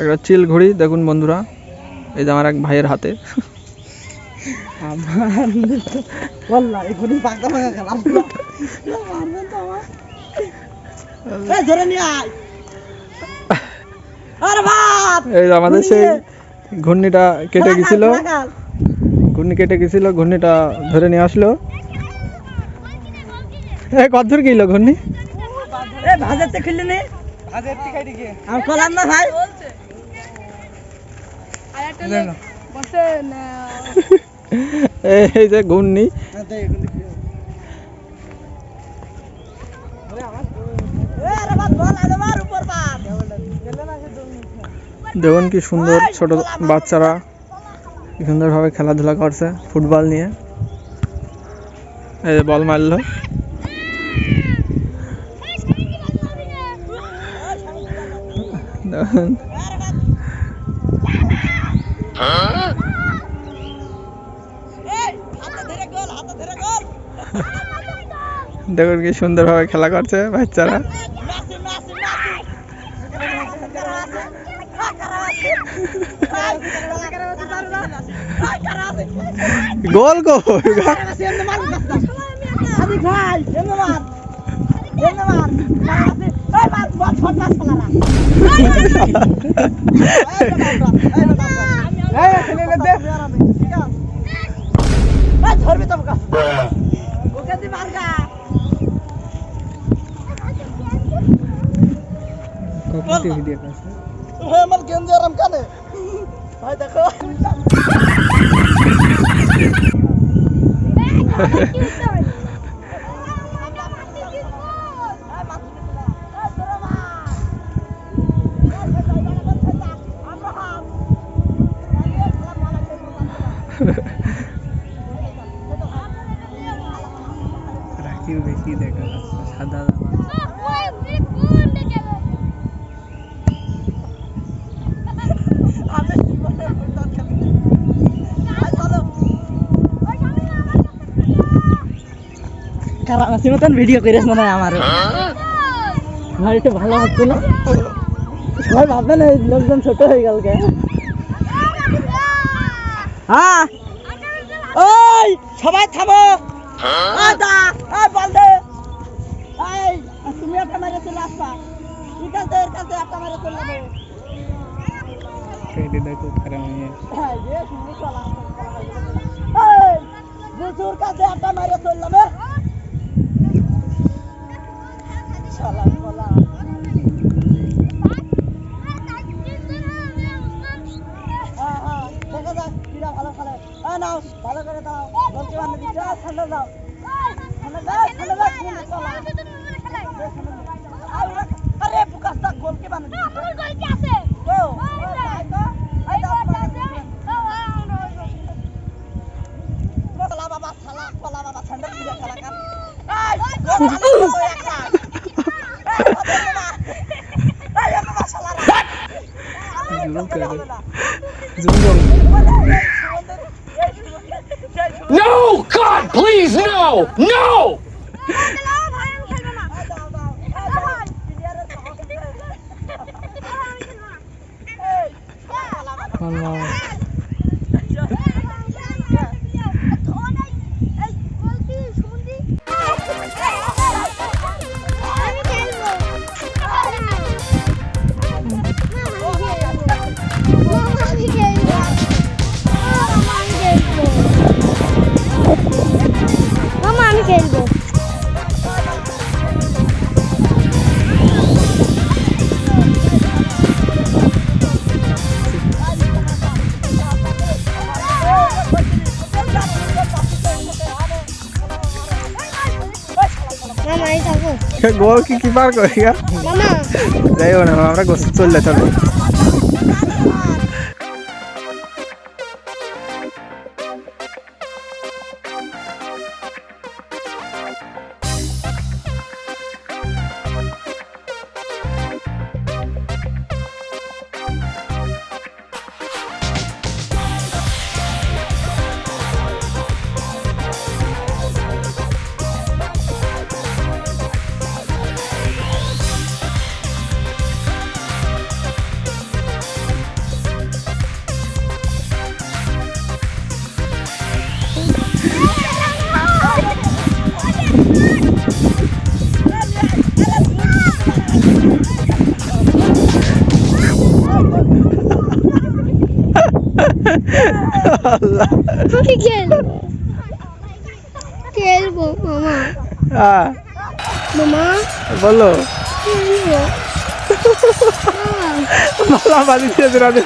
একটা চিল ঘড়ি দেখুন বন্ধুরা। এই যে আমার এক ভাইয়ের হাতে। এই যে আমাদের সেই ঘূর্ণিটা কেটে গেছিল। ঘূর্ণি কেটে গেছিল ঘূর্ণিটা ধরে নিয়ে আসলো। এ কত দূর গেল ঘূর্ণি? এ ভাজাতে খুললি নি দিকে কলাম না ভাই। এই যে ঘূর্ণি। বাপ দেখুন কি সুন্দর ছোট বাচ্চারা কি সুন্দরভাবে খেলাধুলা করছে ফুটবল নিয়ে। এই যে বল মারলো। দেখুন এই হাতে ধরে গোল হাতে ধরে গোল দেখুন কি সুন্দরভাবে খেলা করছে বাচ্চারা। গোল গোল। ভাই এমনি মার এমনি মার এই মার বল ছট মাস ফেলারা এই ছেলে দে এই ধরবি তো ওকে ওকে দি মার গা হে আমার গেঞ্জি আরাম কানে ভাই দেখো রাকিব বেশি দেখা সাদা ভিডিও করিস মনে হয় আমারও। আমার একটু ভালো হচ্ছে না সবাই ভাববে না লোকজন ছোট হয়ে গেল কে হ্যাঁ। ওই সবাই থামো। ওই দা ওই বল দে এই তুমি একটা মেরে চলে আসবা। ঠিক আছে এর কাছে একটা মেরে চলে যাবে। এটি দেখো খারাপ নিয়ে। এই যে শুনি চলা এই বুঝুর কাছে একটা মেরে চলে যাবে। শালা বলা হ্যাঁ হ্যাঁ দেখা যাক কিরা ভালো হ্যাঁ ভালো করে দাও। বলতে বান্ধব দিচ্ছে ঠান্ডা দাও। ঠান্ডা দাও। ঠান্ডা দাও শুনে চলা আরে বুকাসটা গোলকে বান্ধব। দিচ্ছে ও ও, তাই তো এই দাও কলা বাবা শালা কলা বাবা ঠান্ডা দিয়ে খেলা কার? এই গোল চালু একটা। এই বাবা শালা zoom zoom No! God, please, no! No! থাকো কি কি পার করে গা যাই হোক না আমরা গোসল চললে চলো আল্লাহ। খেলব খেলব মামা? হ্যাঁ মামা? বলো। খেলব। দিয়ে মালা বাদি দিয়েছে রাধে